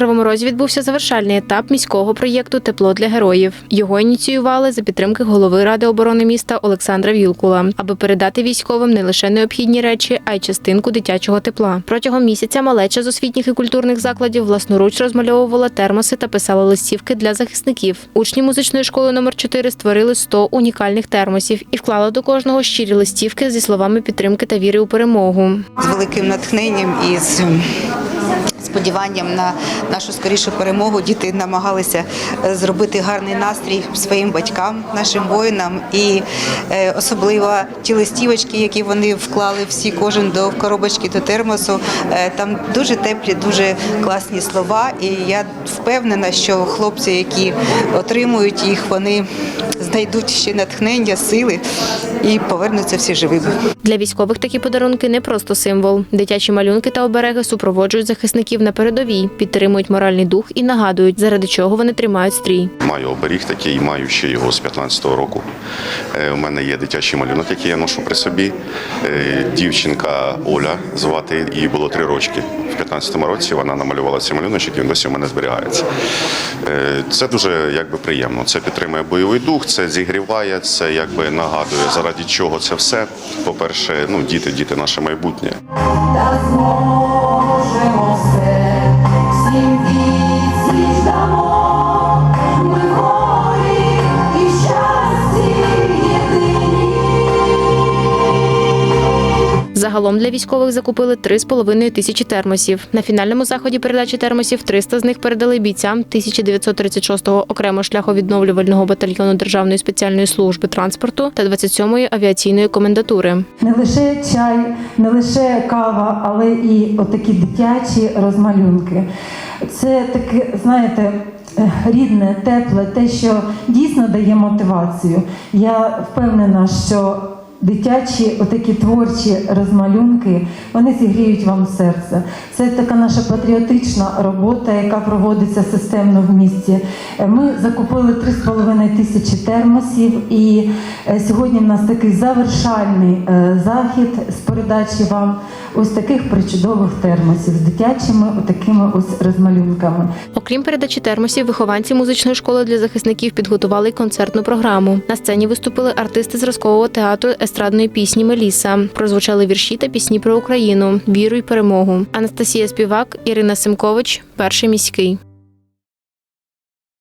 Розі відбувся завершальний етап міського проєкту Тепло для героїв. Його ініціювали за підтримки голови ради оборони міста Олександра Вілкула, аби передати військовим не лише необхідні речі, а й частинку дитячого тепла. Протягом місяця малеча з освітніх і культурних закладів власноруч розмальовувала термоси та писала листівки для захисників. Учні музичної школи номер 4 створили 100 унікальних термосів і вклали до кожного щирі листівки зі словами підтримки та віри у перемогу. з великим натхненням і з сподіванням на нашу скорішу перемогу діти намагалися е, зробити гарний настрій своїм батькам, нашим воїнам, і е, особливо ті листівочки, які вони вклали всі, кожен до коробочки до термосу. е, Там дуже теплі, дуже класні слова. І я впевнена, що хлопці, які отримують їх, вони знайдуть ще натхнення, сили і повернуться всі живими. Для військових такі подарунки не просто символ. Дитячі малюнки та обереги супроводжують захисників на передовій, підтримують моральний дух і нагадують, заради чого вони тримають стрій. Маю оберіг такий, маю ще його з 15-го року. Е, У мене є дитячий малюнок, який я ношу при собі. Е, Дівчинка Оля звати, їй було три рочки. В 15-му році вона намалювала цей малюночок, і він досі у мене зберігається. Е, Це дуже якби приємно. Це підтримує бойовий дух, це зігріває, це якби нагадує, заради чого це все. По-перше, ну діти, діти наше майбутнє. Загалом для військових закупили 3,5 тисячі термосів. На фінальному заході передачі термосів 300 з них передали бійцям 1936-го окремо шляховідновлювального батальйону Державної спеціальної служби транспорту та 27-ї авіаційної комендатури. Не лише чай, не лише кава, але і отакі дитячі розмалюнки. Це таке, знаєте, рідне, тепле, те, що дійсно дає мотивацію. Я впевнена, що дитячі, отакі творчі розмалюнки, вони зігріють вам серце. Це така наша патріотична робота, яка проводиться системно в місті. Е, Ми закупили 3,5 тисячі термосів, і е, сьогодні в нас такий завершальний е, захід з передачі вам ось таких причудових термосів з дитячими отакими ось розмалюнками. Окрім передачі термосів, вихованці музичної школи для захисників підготували концертну програму. На сцені виступили артисти зразкового театру естрадної пісні Меліса. Прозвучали вірші та пісні про Україну, віру й перемогу. Анастасія Співак, Ірина Симкович, перший міський.